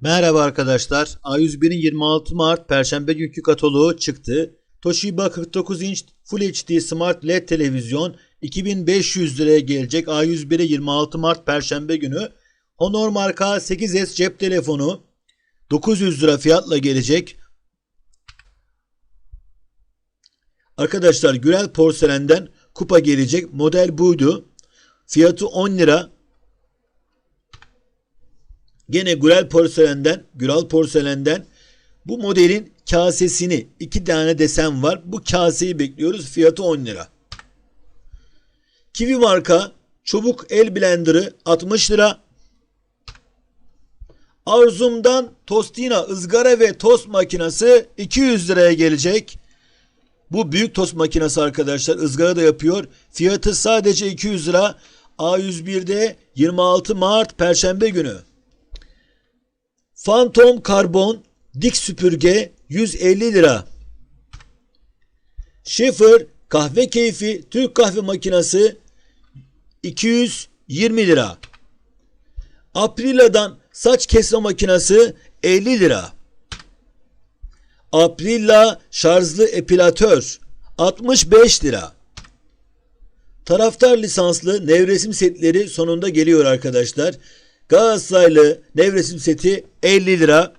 Merhaba arkadaşlar. A101'in 26 Mart Perşembe günkü kataloğu çıktı. Toshiba 49 inç Full HD Smart LED televizyon 2500 liraya gelecek. A101'e 26 Mart Perşembe günü. Honor marka 8S cep telefonu 900 lira fiyatla gelecek. Arkadaşlar Gürel Porselen'den kupa gelecek. Model buydu. Fiyatı 10 lira. Gene Gürel Porselen'den, Güral Porselen'den bu modelin kasesini iki tane desen var. Bu kaseyi bekliyoruz. Fiyatı 10 lira. Kiwi marka çubuk el blenderı 60 lira. Arzum'dan Tostina ızgara ve tost makinesi 200 liraya gelecek. Bu büyük tost makinesi arkadaşlar ızgara da yapıyor. Fiyatı sadece 200 lira. A101'de 26 Mart Perşembe günü. Phantom karbon dik süpürge 150 lira. Schaefer kahve keyfi Türk kahve makinesi 220 lira. Aprila'dan saç kesme makinesi 50 lira. Aprila şarjlı epilatör 65 lira. Taraftar lisanslı nevresim setleri sonunda geliyor arkadaşlar. Galatasaraylı nevresim seti 50 lira.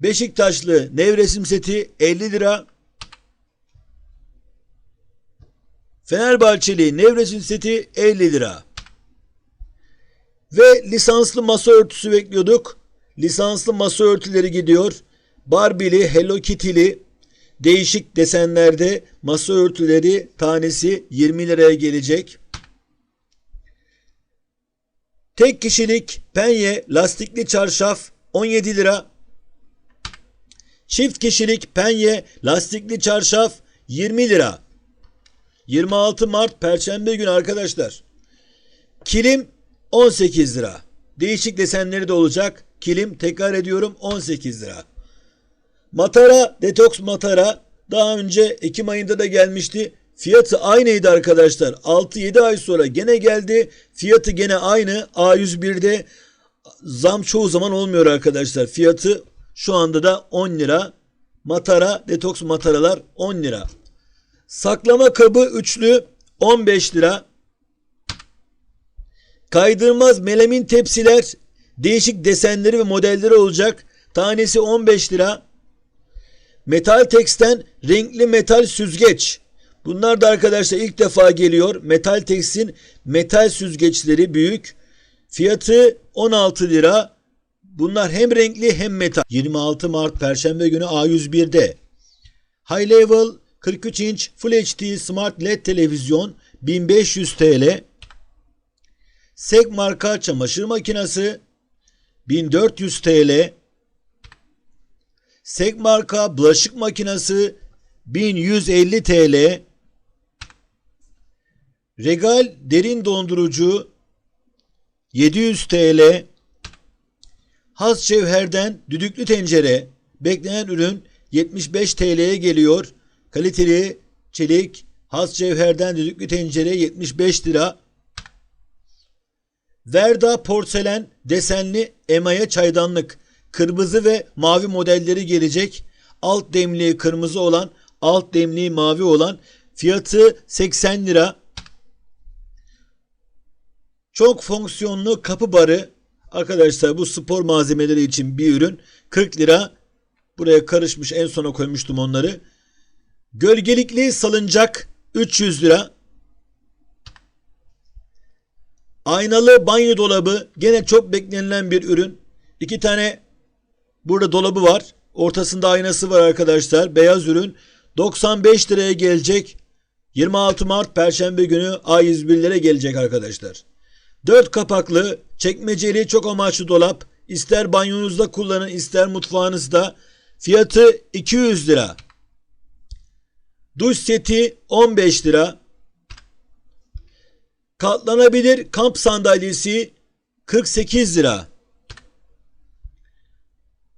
Beşiktaşlı nevresim seti 50 lira. Fenerbahçeli nevresim seti 50 lira. Ve lisanslı masa örtüsü bekliyorduk. Lisanslı masa örtüleri gidiyor. Barbie'li, Hello Kitty'li değişik desenlerde masa örtüleri tanesi 20 liraya gelecek. Tek kişilik penye lastikli çarşaf 17 lira. Çift kişilik penye lastikli çarşaf 20 lira. 26 Mart Perşembe günü arkadaşlar. Kilim 18 lira. Değişik desenleri de olacak. Kilim tekrar ediyorum 18 lira. Matara detoks matara daha önce Ekim ayında da gelmişti. Fiyatı aynıydı arkadaşlar. 6-7 ay sonra gene geldi. Fiyatı gene aynı. A101'de zam çoğu zaman olmuyor arkadaşlar. Fiyatı şu anda da 10 lira. Matara, detoks mataralar 10 lira. Saklama kabı üçlü 15 lira. Kaydırmaz melamin tepsiler değişik desenleri ve modelleri olacak. Tanesi 15 lira. Metal Tex'ten renkli metal süzgeç. Bunlar da arkadaşlar ilk defa geliyor. Metal Tex'in metal süzgeçleri büyük. Fiyatı 16 lira. Bunlar hem renkli hem metal. 26 Mart Perşembe günü A101'de. High Level 43 inç Full HD Smart LED televizyon 1500 TL. Sek marka çamaşır makinesi 1400 TL. Sek marka bulaşık makinesi 1150 TL. Regal derin dondurucu 700 TL. Has cevherden düdüklü tencere beklenen ürün 75 TL'ye geliyor. Kaliteli çelik has cevherden düdüklü tencere 75 lira. Verda porselen desenli emaye çaydanlık kırmızı ve mavi modelleri gelecek. Alt demliği kırmızı olan, alt demliği mavi olan fiyatı 80 lira. Çok fonksiyonlu kapı barı arkadaşlar bu spor malzemeleri için bir ürün 40 lira. Buraya karışmış en sona koymuştum onları. Gölgelikli salıncak 300 lira. Aynalı banyo dolabı gene çok beklenilen bir ürün. İki tane burada dolabı var. Ortasında aynası var arkadaşlar. Beyaz ürün 95 liraya gelecek. 26 Mart Perşembe günü A101'lere gelecek arkadaşlar. 4 kapaklı çekmeceli çok amaçlı dolap. İster banyonuzda kullanın ister mutfağınızda. Fiyatı 200 lira. Duş seti 15 lira. Katlanabilir kamp sandalyesi 48 lira.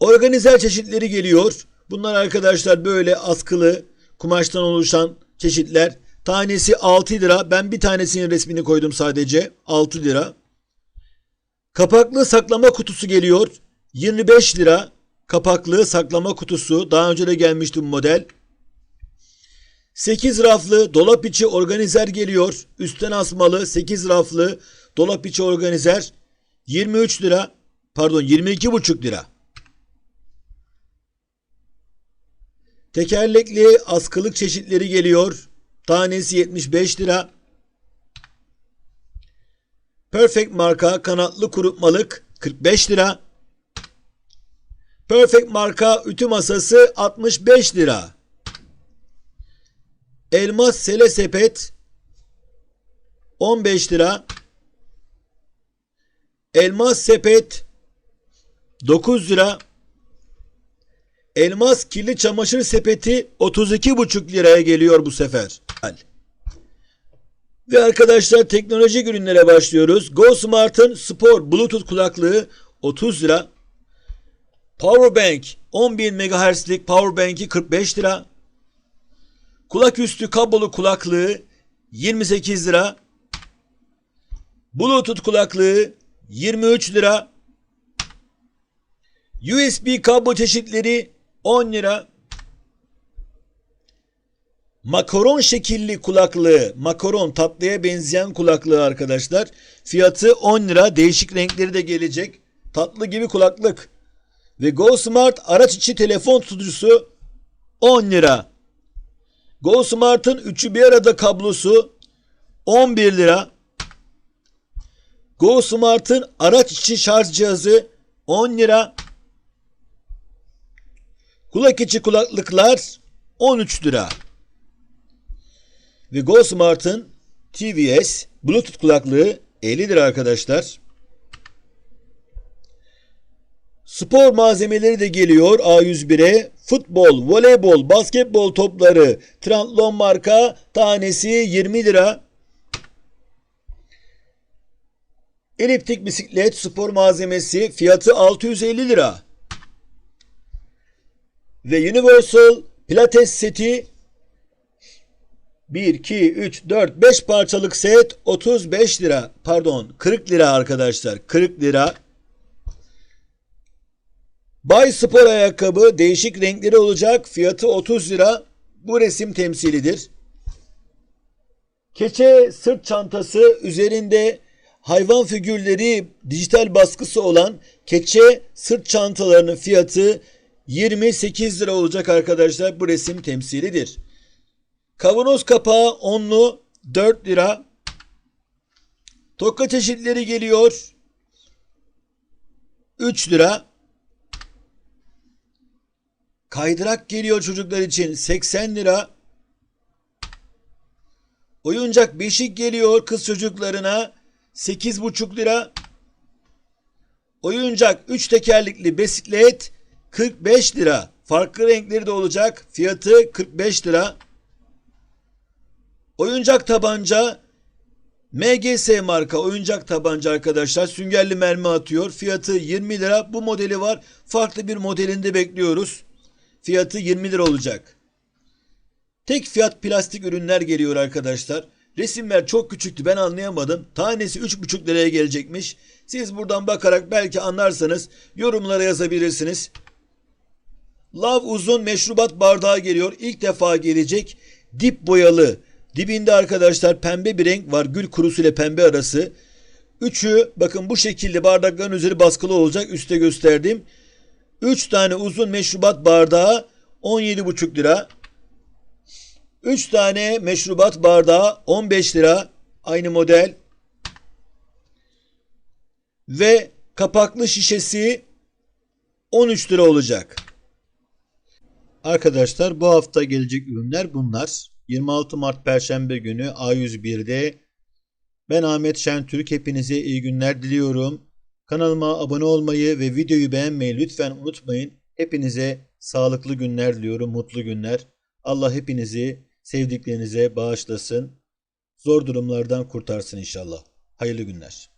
Organizer çeşitleri geliyor. Bunlar arkadaşlar böyle askılı kumaştan oluşan çeşitler. Tanesi 6 lira. Ben bir tanesinin resmini koydum sadece. 6 lira. Kapaklı saklama kutusu geliyor. 25 lira. Kapaklı saklama kutusu. Daha önce de gelmişti bu model. 8 raflı dolap içi organizer geliyor. Üstten asmalı 8 raflı dolap içi organizer. 23 lira. Pardon 22,5 lira. Tekerlekli askılık çeşitleri geliyor. Tanesi 75 lira. Perfect marka kanatlı kurutmalık 45 lira. Perfect marka ütü masası 65 lira. Elmas sele sepet 15 lira. Elmas sepet 9 lira. Elmas kirli çamaşır sepeti 32,5 liraya geliyor bu sefer. Ve arkadaşlar teknolojik ürünlere başlıyoruz. Go Smart'ın spor Bluetooth kulaklığı 30 lira. Powerbank 10.000 MHz'lik Powerbank'i 45 lira. Kulak üstü kablolu kulaklığı 28 lira. Bluetooth kulaklığı 23 lira. USB kablo çeşitleri 10 lira. Makaron şekilli kulaklığı, makaron tatlıya benzeyen kulaklığı arkadaşlar. Fiyatı 10 lira. Değişik renkleri de gelecek. Tatlı gibi kulaklık. Ve Go Smart araç içi telefon tutucusu 10 lira. Go Smart'ın üçü bir arada kablosu 11 lira. Go Smart'ın araç içi şarj cihazı 10 lira. Kulak içi kulaklıklar 13 lira. Ve Go TVS Bluetooth kulaklığı 50 lira arkadaşlar. Spor malzemeleri de geliyor A101'e. Futbol, voleybol, basketbol topları Trendlon marka tanesi 20 lira. Eliptik bisiklet spor malzemesi fiyatı 650 lira. Ve Universal Pilates seti 1, 2, 3, 4, 5 parçalık set 35 lira. Pardon 40 lira arkadaşlar. 40 lira. Bay spor ayakkabı değişik renkleri olacak. Fiyatı 30 lira. Bu resim temsilidir. Keçe sırt çantası üzerinde hayvan figürleri dijital baskısı olan keçe sırt çantalarının fiyatı 28 lira olacak arkadaşlar. Bu resim temsilidir. Kavanoz kapağı onlu 4 lira. Toka çeşitleri geliyor. 3 lira. Kaydırak geliyor çocuklar için 80 lira. Oyuncak beşik geliyor kız çocuklarına 8,5 lira. Oyuncak 3 tekerlekli bisiklet 45 lira. Farklı renkleri de olacak. Fiyatı 45 lira. Oyuncak tabanca MGS marka oyuncak tabanca arkadaşlar. Süngerli mermi atıyor. Fiyatı 20 lira. Bu modeli var. Farklı bir modelinde bekliyoruz. Fiyatı 20 lira olacak. Tek fiyat plastik ürünler geliyor arkadaşlar. Resimler çok küçüktü ben anlayamadım. Tanesi 3,5 liraya gelecekmiş. Siz buradan bakarak belki anlarsanız yorumlara yazabilirsiniz. Lav uzun meşrubat bardağı geliyor. İlk defa gelecek. Dip boyalı. Dibinde arkadaşlar pembe bir renk var. Gül kurusu ile pembe arası. Üçü bakın bu şekilde bardakların üzeri baskılı olacak. Üste gösterdim. 3 tane uzun meşrubat bardağı 17,5 lira. 3 tane meşrubat bardağı 15 lira. Aynı model. Ve kapaklı şişesi 13 lira olacak. Arkadaşlar bu hafta gelecek ürünler bunlar. 26 Mart Perşembe günü A101'de ben Ahmet Şentürk hepinize iyi günler diliyorum. Kanalıma abone olmayı ve videoyu beğenmeyi lütfen unutmayın. Hepinize sağlıklı günler diliyorum, mutlu günler. Allah hepinizi sevdiklerinize bağışlasın. Zor durumlardan kurtarsın inşallah. Hayırlı günler.